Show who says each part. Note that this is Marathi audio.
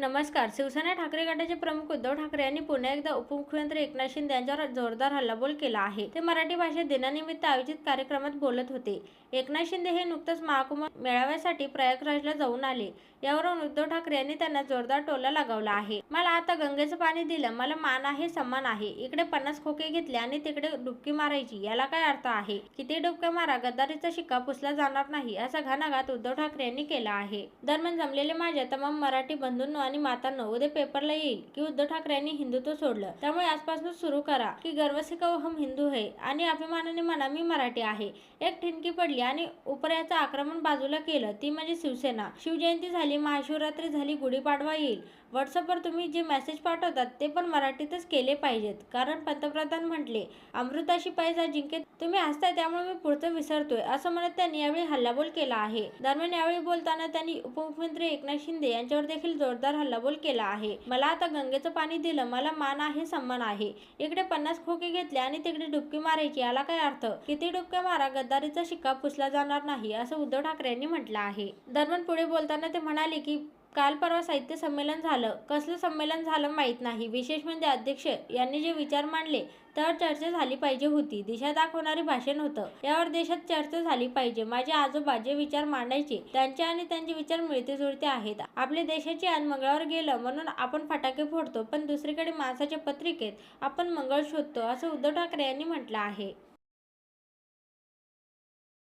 Speaker 1: नमस्कार. शिवसेना ठाकरे गटाचे प्रमुख उद्धव ठाकरे यांनी पुन्हा एकदा उपमुख्यमंत्री एकनाथ शिंदे यांच्यावर जोरदार हल्लाबोल केला आहे. ते मराठी भाषेत दिनानिमित्त आयोजित कार्यक्रमात बोलत होते. एकनाथ शिंदे हे नुकतंच महाकुंभ मेळाव्यासाठी प्रयागराजला जाऊन आले. यावरून उद्धव ठाकरे यांनी त्यांना जोरदार टोला लगावला आहे. मला आता गंगेचं पाणी दिलं. मला मान आहे सन्मान आहे. इकडे पन्नास खोके घेतले आणि तिकडे डुबकी मारायची. याला काय अर्थ आहे? किती डुबक्या मारा? गद्दारीचा शिक्का पुसला जाणार नाही. असा घाणाघात उद्धव ठाकरे यांनी केला आहे. दरम्यान जमलेले माझ्या तमाम मराठी बंधूंना आणि मातांनो उद्या पेपरला येईल की उद्धव ठाकरेंनी हिंदुत्व सोडलं. त्यामुळे आजपासून सुरू करा की गर्व से कहो हम हिंदू है आणि अभिमानाने म्हणा मी मराठी आहे. एक ठिणकी पडली आणि उपऱ्याचं आक्रमण बाजूला केलं ती म्हणजे शिवसेना. शिवजयंती झाली महाशिवरात्री झाली गुढीपाडवा येईल. व्हॉट्सअपवर तुम्ही जे मेसेज पाठवतात ते पण मराठीतच केले पाहिजेत. कारण पंतप्रधान म्हटले अमृताशी पैसा जिंके तुम्ही हसताय त्यामुळे मी पुढचं विसरतोय असं म्हणत त्यांनी यावेळी हल्लाबोल केला आहे. दरम्यान यावेळी बोलताना त्यांनी उपमुख्यमंत्री एकनाथ शिंदे यांच्यावर देखील जोरदार हल्लाबोल केला आहे. मला आता गंगेचं पाणी दिलं. मला मान आहे सन्मान आहे. इकडे पन्नास खोके घेतले आणि तिकडे डुबकी मारायची. याला काय अर्थ? किती डुबक्या मारा? गद्दारीचा शिक्का पुसला जाणार नाही असं उद्धव ठाकरे यांनी म्हटलं आहे. दरम्यान पुढे बोलताना ते म्हणाले की काल परवा साहित्य संमेलन झालं. कसलं संमेलन झालं माहीत नाही. विशेष म्हणजे अध्यक्ष यांनी जे विचार मांडले त्यावर चर्चा झाली पाहिजे होती. दिशा दाखवणारे भाषण होतं. यावर देशात चर्चा झाली पाहिजे. माझे आजोबा जे विचार मांडायचे त्यांचे आणि त्यांचे विचार मिळते जुळते आहेत. आपले देशाची आज मंगळावर गेलं म्हणून आपण फटाके फोडतो पण दुसरीकडे माणसाच्या पत्रिकेत आपण मंगळ शोधतो असं उद्धव ठाकरे यांनी म्हटलं आहे.